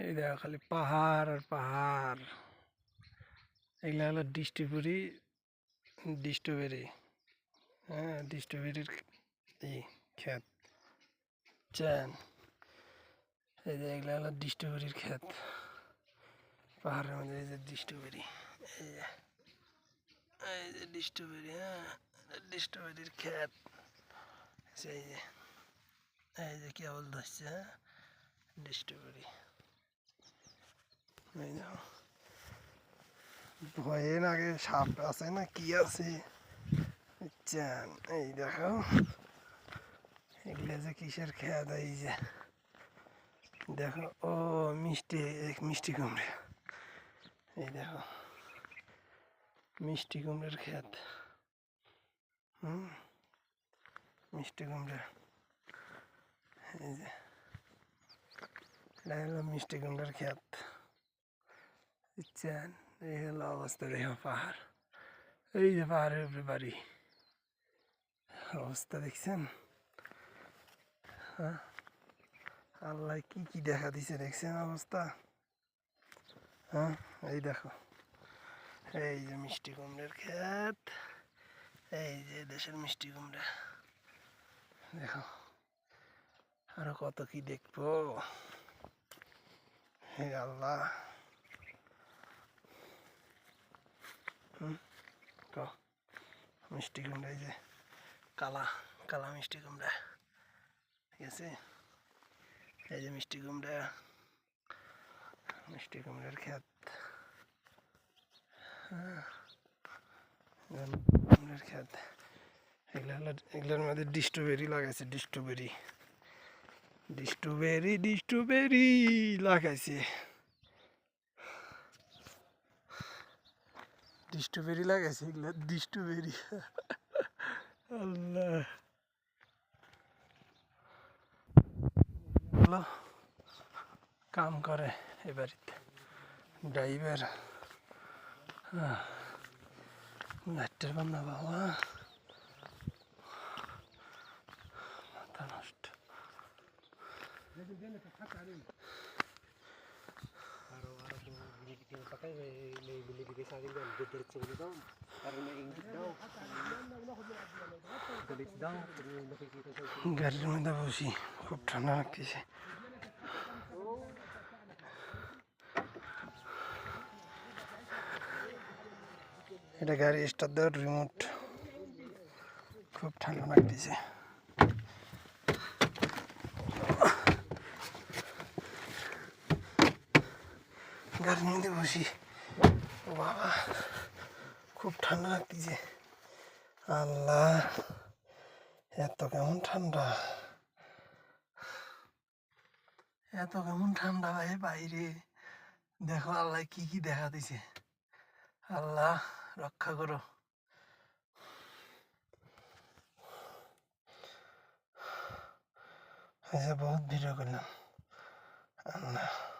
এই দেখো খালি পাহাড় আর পাহাড়। এগুলো হলো ডিস্ট্রিপুরি ডিস্ট্রবেরি। হ্যাঁ ডিস্ট্রবেরির এই ক্ষেত, চ্যান। এই যে এগুলো হলো ডিস্ট্রবেরির ক্ষেত। পাহাড়ের মধ্যে এই যে ডিস্ট্রবেরি, এই যে এই যে ডিস্ট্রবেরি হ্যাঁ ডিস্ট্রবেরির ক্ষেত। সেই যে, এই যে কেবল ধরছে হ্যাঁ? ডিস্ট্রবেরি ভয়ে আগে সাপ আছে না কি আছে? এই দেখো। এগুলো যে কিসের খেয়া দেয় যে। দেখো, ও মিষ্টি, এক মিষ্টি কুমড়ে। এই দেখো। মিষ্টি কুমড়ের ক্ষেত হুম? মিষ্টি কুমড়ে। এই যে। এটা হলো মিষ্টি কুমড়ের ক্ষেত। বুঝছেন? এই হলো অবস্থা, দেখো পাহাড়। এই যে পাহাড়ের উপরে বাড়ি। অবস্থা দেখছেন? হ্যাঁ? আল্লাহ কি কি দেখা দিছে দেখছেন অবস্থা? হ্যাঁ? এই দেখো। এই যে মিষ্টি কুমড়ের ক্ষেত। এই যে দেশের মিষ্টি কুমড়া। দেখো। আরও কত কি দেখব? হে আল্লাহ। ক মিষ্টি কুমড়া, এই যে কালা কালা মিষ্টি কুমড়া, ঠিক আছে? এই যে মিষ্টি কুমড়া, মিষ্টি কুমড়ার ক্ষেত। হ্যাঁ কুমড়ার ক্ষেত। এগুলো এগুলোর মধ্যে ডিস্ট্রবেরি লাগাইছে, ডিস্ট্রবেরি। ডিস্ট্রবেরি ডিস্ট্রবেরি লাগাইছে ডিস্ট্রবেরি লাগাইছে এগুলো ডিস্ট্রবেরি আল্লাহ কাম করে এ বাড়িতে ড্রাইভার বান্না বাবা গাড়ির মধ্যে বসি খুব ঠান্ডা লাগতেছে এটা গাড়ি স্টার্ট দেওয়ার রিমোট খুব ঠান্ডা লাগতেছে। গাড়ির মধ্যে বসি। বাবা, খুব ঠান্ডা লাগতেছে। আল্লাহ, এত কেমন ঠান্ডা। এত কেমন ঠান্ডা ভাই বাইরে। দেখো আল্লাহ কি কি দেখা দিছে। আল্লাহ, রক্ষা করো। আচ্ছা বহুত ভিডিও করলাম। আল্লাহ।